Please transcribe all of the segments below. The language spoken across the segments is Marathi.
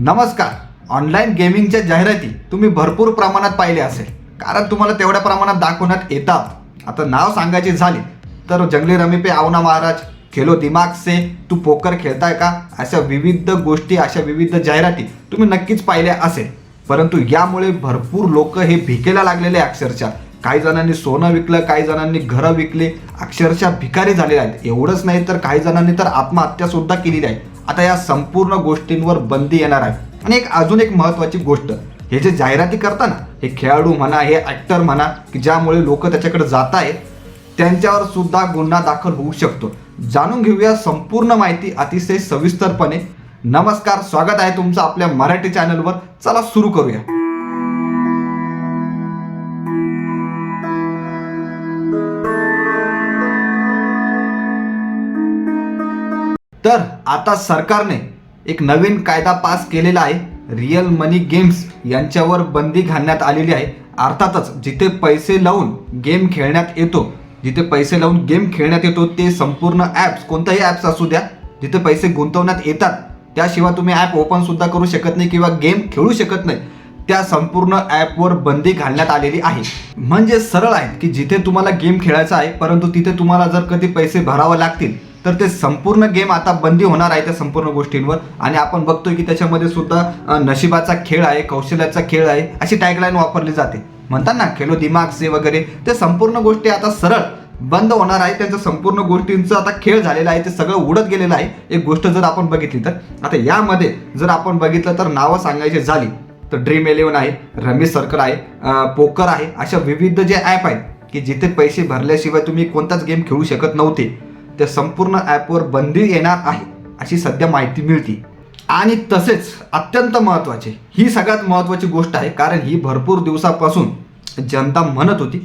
नमस्कार. ऑनलाईन गेमिंगच्या जाहिराती तुम्ही भरपूर प्रमाणात पाहिले असेल. कारण तुम्हाला तेवढ्या प्रमाणात दाखवण्यात येतात. आता नाव सांगायची झाली तर जंगली रमी पे आवना महाराज खेलो दिमाग से तू पोकर खेळताय का? अशा विविध गोष्टी अशा विविध जाहिराती तुम्ही नक्कीच पाहिल्या असेल. परंतु यामुळे भरपूर लोक हे भिकेला लागलेले आहे अक्षरशः. काही जणांनी सोनं विकलं काही जणांनी घरं विकले अक्षरशः भिकारी झालेले आहेत. एवढंच नाही तर काही जणांनी तर आत्महत्यासुद्धा केलेली आहे. आता या संपूर्ण गोष्टींवर बंदी येणार आहे. आणि एक अजून एक महत्वाची गोष्ट हे जे जाहिराती करताना हे खेळाडू म्हणा हे ऍक्टर म्हणा की ज्यामुळे लोक त्याच्याकडे जात आहेत त्यांच्यावर सुद्धा गुन्हा दाखल होऊ शकतो. जाणून घेऊया संपूर्ण माहिती अतिशय सविस्तरपणे. नमस्कार स्वागत आहे तुमचं आपल्या मराठी चॅनलवर चला सुरू करूया. तर आता सरकारने एक नवीन कायदा पास केलेला आहे. रिअल मनी गेम्स यांच्यावर बंदी घालण्यात आलेली आहे. अर्थातच जिथे पैसे लावून गेम खेळण्यात येतो जिथे पैसे लावून गेम खेळण्यात येतो ते संपूर्ण ॲप्स कोणताही ॲप्स असू द्या जिथे पैसे गुंतवण्यात येतात त्याशिवाय तुम्ही ॲप ओपनसुद्धा करू शकत नाही किंवा गेम खेळू शकत नाही. त्या संपूर्ण ॲपवर बंदी घालण्यात आलेली आहे. म्हणजे सरळ आहे की जिथे तुम्हाला गेम खेळायचा आहे परंतु तिथे तुम्हाला जर कधी पैसे भरावे लागतील तर ते संपूर्ण गेम आता बंदी होणार आहे त्या संपूर्ण गोष्टींवर. आणि आपण बघतोय की त्याच्यामध्ये सुद्धा नशिबाचा खेळ आहे कौशल्याचा खेळ आहे अशी टॅगलाईन वापरली जाते. म्हणतात ना खेलो दिमाग से वगैरे ते संपूर्ण गोष्टी आता सरळ बंद होणार आहे. त्यांचं संपूर्ण गोष्टींचं आता खेळ झालेला आहे ते सगळं उडत गेलेलं आहे. एक गोष्ट जर आपण बघितली तर आता यामध्ये जर आपण बघितलं तर नावं सांगायची झाली तर ड्रीम इलेव्हन आहे रमेश सर्कल आहे पोकर आहे अशा विविध जे ॲप आहेत की जिथे पैसे भरल्याशिवाय तुम्ही कोणताच गेम खेळू शकत नव्हते. त्या संपूर्ण ॲपवर बंदी येणार आहे अशी सध्या माहिती मिळते. आणि तसेच अत्यंत महत्त्वाचे ही सगळ्यात महत्त्वाची गोष्ट आहे कारण ही भरपूर दिवसापासून जनता म्हणत होती.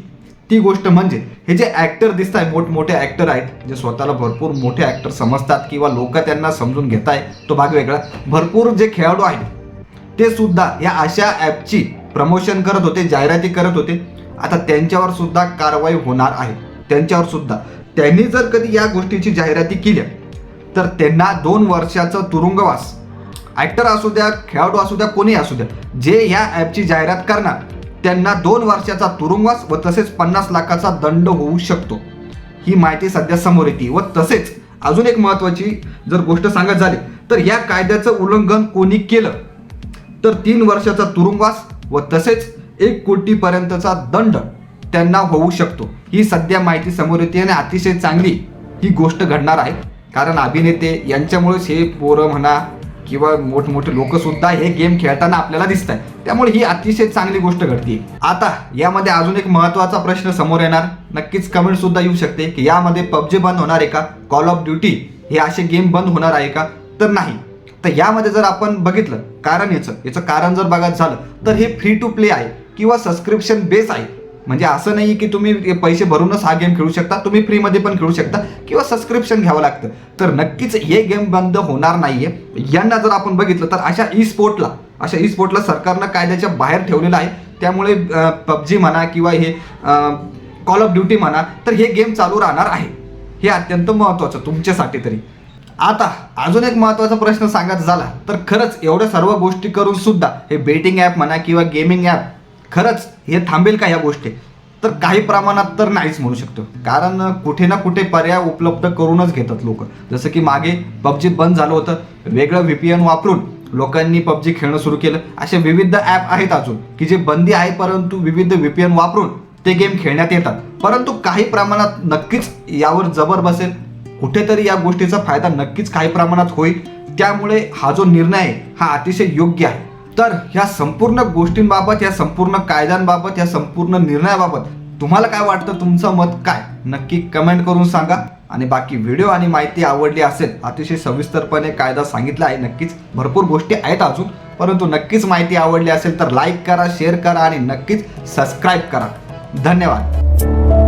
ती गोष्ट म्हणजे हे जे ॲक्टर दिसत आहे मोठमोठे ॲक्टर आहेत जे स्वतःला भरपूर मोठे ॲक्टर समजतात किंवा लोक त्यांना समजून घेत आहे तो भाग वेगळा. भरपूर जे खेळाडू आहेत ते सुद्धा या अशा ॲपची प्रमोशन करत होते जाहिराती करत होते. आता त्यांच्यावर सुद्धा कारवाई होणार आहे. त्यांच्यावर सुद्धा त्यांनी जर कधी या गोष्टीची जाहिराती केल्या तर त्यांना दोन वर्षाचा तुरुंगवास ॲक्टर असू द्या खेळाडू असू द्या कोणी असू द्या जे ह्या ॲपची जाहिरात करणार त्यांना दोन वर्षाचा तुरुंगवास व तसेच पन्नास लाखाचा दंड होऊ शकतो. ही माहिती सध्या समोर येते व तसेच अजून एक महत्त्वाची जर गोष्ट सांगत झाली तर या कायद्याचं उल्लंघन कोणी केलं तर तीन वर्षाचा तुरुंगवास व तसेच एक कोटीपर्यंतचा दंड. त्यांना होऊ शकतो. ही सध्या माहिती समोर येते आणि अतिशय चांगली ही गोष्ट घडणार आहे. कारण अभिनेते यांच्यामुळेच हे पोरं म्हणा किंवा मोठमोठे लोकसुद्धा हे गेम खेळताना आपल्याला दिसत आहे त्यामुळे ही अतिशय चांगली गोष्ट घडते आता यामध्ये अजून एक महत्त्वाचा प्रश्न समोर येणार. नक्कीच कमेंट सुद्धा येऊ शकते की यामध्ये पबजी बंद होणार आहे का? कॉल ऑफ ड्युटी हे असे गेम बंद होणार आहे का? तर नाही. तर यामध्ये जर आपण बघितलं कारण याचं याचं कारण जर बघायचं झालं तर हे फ्री टू प्ले आहे किंवा सबस्क्रिप्शन बेस आहे. म्हणजे असं नाही की तुम्ही पैसे भरूनच हा गेम खेळू शकता तुम्ही फ्रीमध्ये पण खेळू शकता किंवा सबस्क्रिप्शन घ्यावं लागतं. तर नक्कीच हे गेम बंद होणार नाहीये. यांना जर आपण बघितलं तर अशा ई स्पोर्टला अशा ई स्पोर्टला सरकारनं कायद्याच्या बाहेर ठेवलेलं आहे. त्यामुळे पबजी म्हणा किंवा हे कॉल ऑफ ड्युटी म्हणा तर हे गेम चालू राहणार आहे. हे अत्यंत महत्त्वाचं तुमच्यासाठी तरी. आता अजून एक महत्त्वाचा प्रश्न सांगायचा झाला तर खरंच एवढ्या सर्व गोष्टी करून सुद्धा हे बेटिंग ॲप म्हणा किंवा गेमिंग ॲप खरंच हे थांबेल का या गोष्टी? तर काही प्रमाणात तर नाहीच म्हणू शकतो. कारण कुठे ना कुठे पर्याय उपलब्ध करूनच घेतात लोक. जसं की मागे पबजी बंद झालं होतं वेगळं व्ही पी एन वापरून लोकांनी पबजी खेळणं सुरू केलं. असे विविध ॲप आहेत अजून की जे बंदी आहे परंतु विविध व्ही पी एन वापरून ते गेम खेळण्यात येतात. परंतु काही प्रमाणात नक्कीच यावर जबर बसेल. कुठेतरी या गोष्टीचा फायदा नक्कीच काही प्रमाणात होईल. त्यामुळे हा जो निर्णय आहे हा अतिशय योग्य आहे. तर ह्या संपूर्ण गोष्टींबाबत या संपूर्ण कायद्यांबाबत या संपूर्ण निर्णयाबाबत तुम्हाला काय वाटतं? तुमचं मत काय? नक्की कमेंट करून सांगा. आणि बाकी व्हिडिओ आणि माहिती आवडली असेल अतिशय सविस्तरपणे कायदा सांगितला आहे. नक्कीच भरपूर गोष्टी आहेत अजून. परंतु नक्कीच माहिती आवडली असेल तर लाईक करा शेअर करा आणि नक्कीच सबस्क्राईब करा. धन्यवाद.